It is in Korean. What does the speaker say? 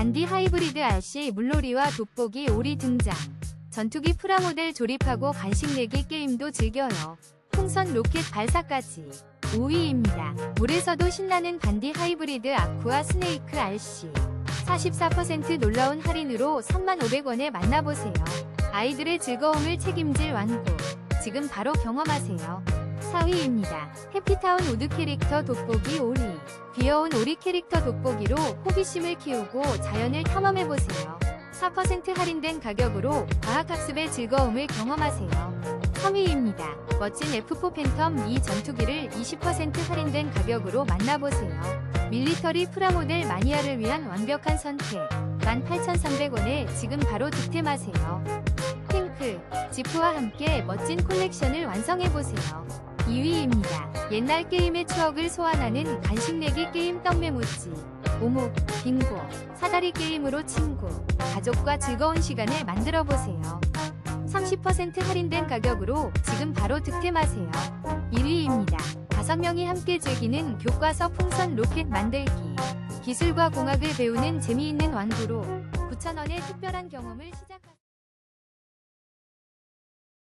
반디 하이브리드 RC 물놀이와 돋보기 오리 등장. 전투기 프라모델 조립하고 간식 내기 게임도 즐겨요. 풍선 로켓 발사까지. 5위입니다. 물에서도 신나는 반디 하이브리드 아쿠아 스네이크 RC. 44% 놀라운 할인으로 3,500원에 만나보세요. 아이들의 즐거움을 책임질 완구. 지금 바로 경험하세요. 4위입니다. 해피타운 우드 캐릭터 돋보기 오리. 귀여운 오리 캐릭터 돋보기로 호기심을 키우고 자연을 탐험해보세요. 4% 할인된 가격으로 과학학습의 즐거움을 경험하세요. 3위입니다. 멋진 F4 팬텀 2 전투기를 20% 할인된 가격으로 만나보세요. 밀리터리 프라모델 마니아를 위한 완벽한 선택. 18,300원에 지금 바로 득템하세요. 핑크, 지프와 함께 멋진 콜렉션을 완성해보세요. 2위입니다. 옛날 게임의 추억을 소환하는 간식 내기 게임 떡메모지. 오목, 빙고, 사다리 게임으로 친구, 가족과 즐거운 시간을 만들어보세요. 30% 할인된 가격으로 지금 바로 득템하세요. 1위입니다. 5명이 함께 즐기는 교과서 풍선 로켓 만들기. 기술과 공학을 배우는 재미있는 완구로 9,000원의 특별한 경험을 시작합니다.